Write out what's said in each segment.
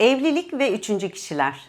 Evlilik ve üçüncü kişiler.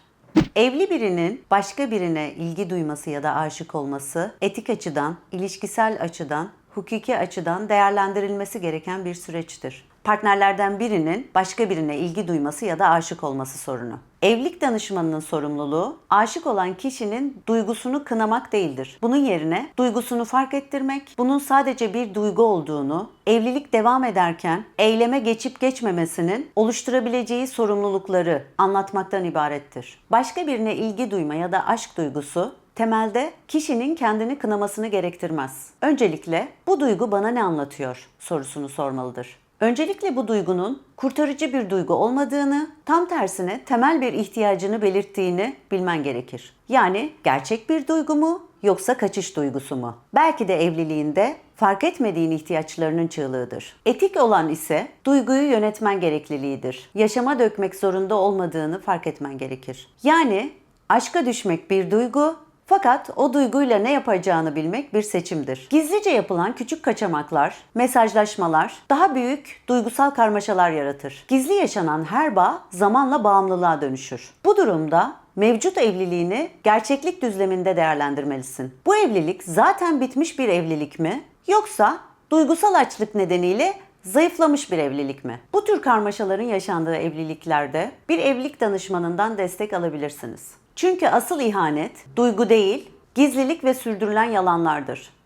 Evli birinin başka birine ilgi duyması ya da aşık olması etik açıdan, ilişkisel açıdan, hukuki açıdan değerlendirilmesi gereken bir süreçtir. Partnerlerden birinin başka birine ilgi duyması ya da aşık olması sorunu. Evlilik danışmanının sorumluluğu aşık olan kişinin duygusunu kınamak değildir. Bunun yerine duygusunu fark ettirmek, bunun sadece bir duygu olduğunu, evlilik devam ederken eyleme geçip geçmemesinin oluşturabileceği sorumlulukları anlatmaktan ibarettir. Başka birine ilgi duyma ya da aşk duygusu temelde kişinin kendini kınamasını gerektirmez. Öncelikle bu duygu bana ne anlatıyor sorusunu sormalıdır. Öncelikle bu duygunun kurtarıcı bir duygu olmadığını, tam tersine temel bir ihtiyacını belirttiğini bilmen gerekir. Yani gerçek bir duygu mu yoksa kaçış duygusu mu? Belki de evliliğinde fark etmediğin ihtiyaçlarının çığlığıdır. Etik olan ise duyguyu yönetmen gerekliliğidir. Yaşama dökmek zorunda olmadığını fark etmen gerekir. Yani aşka düşmek bir duygu, fakat o duyguyla ne yapacağını bilmek bir seçimdir. Gizlice yapılan küçük kaçamaklar, mesajlaşmalar daha büyük duygusal karmaşalar yaratır. Gizli yaşanan her bağ zamanla bağımlılığa dönüşür. Bu durumda mevcut evliliğini gerçeklik düzleminde değerlendirmelisin. Bu evlilik zaten bitmiş bir evlilik mi yoksa duygusal açlık nedeniyle zayıflamış bir evlilik mi? Bu tür karmaşaların yaşandığı evliliklerde bir evlilik danışmanından destek alabilirsiniz. Çünkü asıl ihanet duygu değil, gizlilik ve sürdürülen yalanlardır.